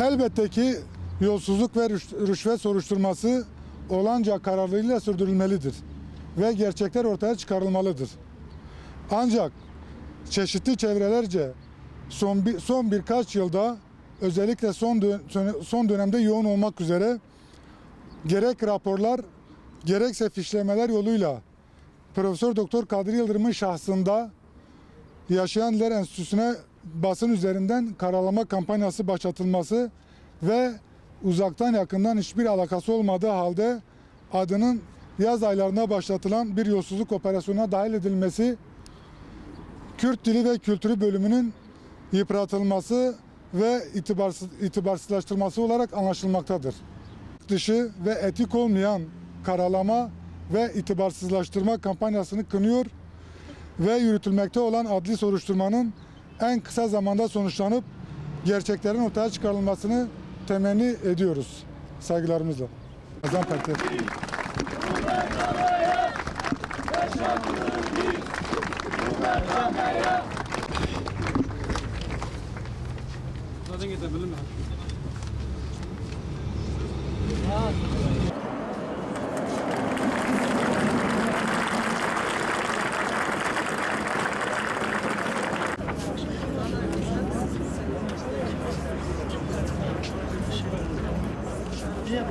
Elbette ki yolsuzluk ve rüş- rüşvet soruşturması olanca kararlılığıyla sürdürülmelidir ve gerçekler ortaya çıkarılmalıdır. Ancak çeşitli çevrelerce son bir, son birkaç yılda özellikle son dö- son dönemde yoğun olmak üzere gerek raporlar gerekse fişlemeler yoluyla Profesör Doktor Kadri Yıldırım'ın şahsında Yaşayan Diler Enstitüsü'ne basın üzerinden karalama kampanyası başlatılması ve uzaktan yakından hiçbir alakası olmadığı halde adının yaz aylarında başlatılan bir yolsuzluk operasyonuna dahil edilmesi Kürt Dili ve Kültürü bölümünün yıpratılması ve itibarsız, itibarsızlaştırması olarak anlaşılmaktadır. Dışı ve etik olmayan karalama ve itibarsızlaştırma kampanyasını kınıyor ve yürütülmekte olan adli soruşturmanın en kısa zamanda sonuçlanıp gerçeklerin ortaya çıkarılmasını temenni ediyoruz. Saygılarımızla. Azam Pertev. Zaten getirebilir? друзья